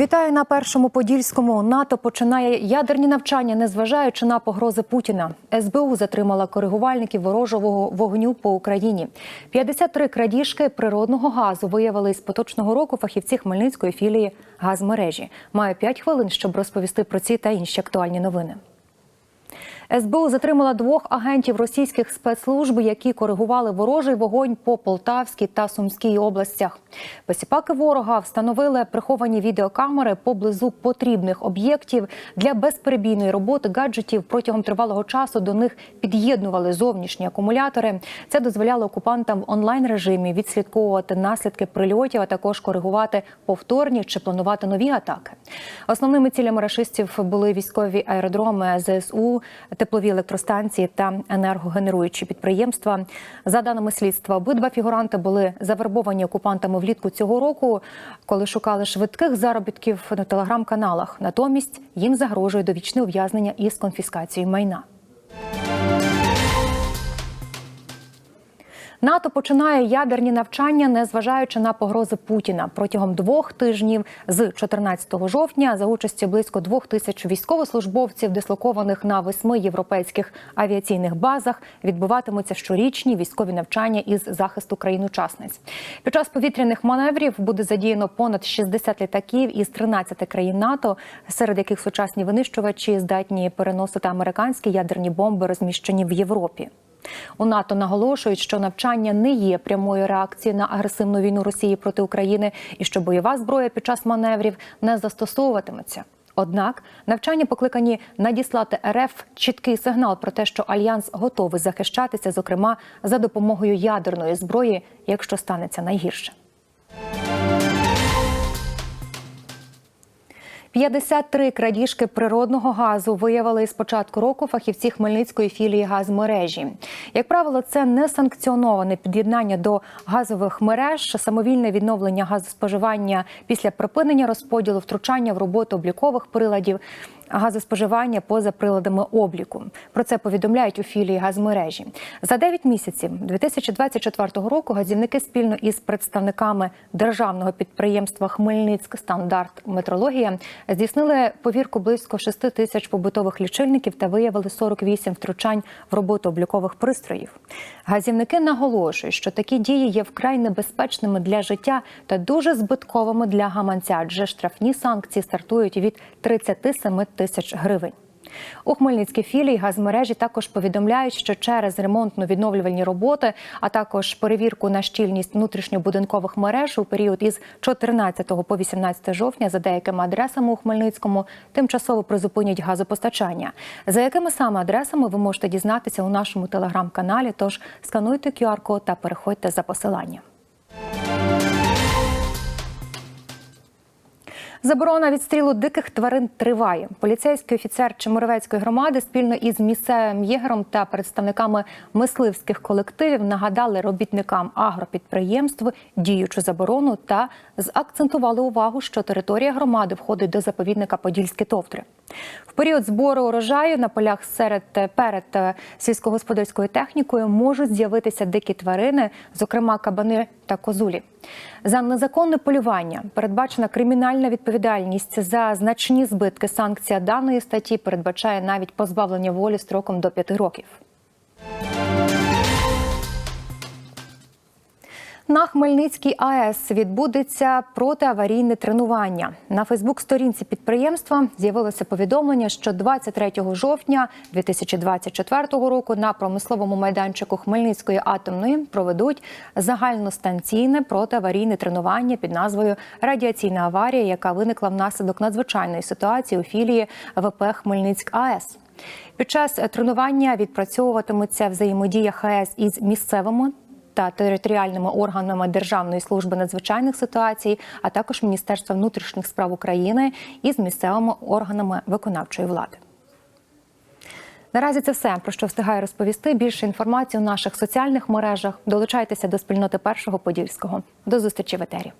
Вітаю на першому подільському. НАТО починає ядерні навчання, незважаючи на погрози Путіна. СБУ затримала коригувальників ворожого вогню по Україні. 53 крадіжки природного газу виявили з поточного року фахівці Хмельницької філії газмережі. Маю 5 хвилин, щоб розповісти про ці та інші актуальні новини. СБУ затримала двох агентів російських спецслужб, які коригували ворожий вогонь по Полтавській та Сумській областях. Посіпаки ворога встановили приховані відеокамери поблизу потрібних об'єктів для безперебійної роботи гаджетів. Протягом тривалого часу до них під'єднували зовнішні акумулятори. Це дозволяло окупантам в онлайн режимі відслідковувати наслідки прильотів, а також коригувати повторні чи планувати нові атаки. Основними цілями рашистів були військові аеродроми ЗСУ теплові електростанції та енергогенеруючі підприємства. За даними слідства, обидва фігуранти були завербовані окупантами влітку цього року, коли шукали швидких заробітків на телеграм-каналах. Натомість їм загрожує довічне ув'язнення із конфіскацією майна. НАТО починає ядерні навчання, незважаючи на погрози Путіна протягом двох тижнів з 14 жовтня за участі близько двох тисяч військовослужбовців, дислокованих на восьми європейських авіаційних базах, відбуватимуться щорічні військові навчання із захисту країн-учасниць. Під час повітряних маневрів буде задіяно понад 60 літаків із 13 країн НАТО, серед яких сучасні винищувачі здатні переносити американські ядерні бомби, розміщені в Європі. У НАТО наголошують, що навчання не є прямою реакцією на агресивну війну Росії проти України і що бойова зброя під час маневрів не застосовуватиметься. Однак навчання покликані надіслати РФ чіткий сигнал про те, що альянс готовий захищатися, зокрема за допомогою ядерної зброї, якщо станеться найгірше. 53 крадіжки природного газу виявили з початку року фахівці Хмельницької філії газмережі. Як правило, це несанкціоноване під'єднання до газових мереж, самовільне відновлення газоспоживання після припинення розподілу, втручання в роботу облікових приладів. Газоспоживання поза приладами обліку про це повідомляють у філії газмережі за 9 місяців 2024 року. Газівники спільно із представниками державного підприємства Хмельницьк стандарт метрологія здійснили повірку близько 6 тисяч побутових лічильників та виявили 48 втручань в роботу облікових пристроїв. Газівники наголошують, що такі дії є вкрай небезпечними для життя та дуже збитковими для гаманця, адже штрафні санкції стартують від 37 тисяч гривень. У Хмельницькій філії газмережі також повідомляють, що через ремонтно-відновлювальні роботи, а також перевірку на щільність внутрішньобудинкових мереж у період із 14 по 18 жовтня за деякими адресами у Хмельницькому тимчасово призупинять газопостачання. За якими саме адресами ви можете дізнатися у нашому телеграм-каналі? Тож скануйте QR-код та переходьте за посиланням. Заборона відстрілу диких тварин триває. Поліцейський офіцер Чемеровецької громади спільно із місцевим єгером та представниками мисливських колективів нагадали робітникам агропідприємств діючу заборону та закцентували увагу, що територія громади входить до заповідника Подільські товтри. В період збору урожаю на полях серед перед сільськогосподарською технікою можуть з'явитися дикі тварини, зокрема кабани та козулі. За незаконне полювання передбачена кримінальна відповідальність за значні збитки. Санкція даної статті передбачає навіть позбавлення волі строком до 5 років. На Хмельницькій АЕС відбудеться протиаварійне тренування. На Фейсбук-сторінці підприємства з'явилося повідомлення, що 23 жовтня 2024 року на промисловому майданчику Хмельницької атомної проведуть загальностанційне протиаварійне тренування під назвою Радіаційна аварія, яка виникла внаслідок надзвичайної ситуації у філії ВП Хмельницьк АЕС. Під час тренування відпрацьовуватиметься взаємодія ХАЕС із місцевими та територіальними органами Державної служби надзвичайних ситуацій, а також Міністерства внутрішніх справ України і з місцевими органами виконавчої влади. Наразі це все про що встигаю розповісти. Більше інформації у наших соціальних мережах. Долучайтеся до спільноти першого подільського. До зустрічі в етері.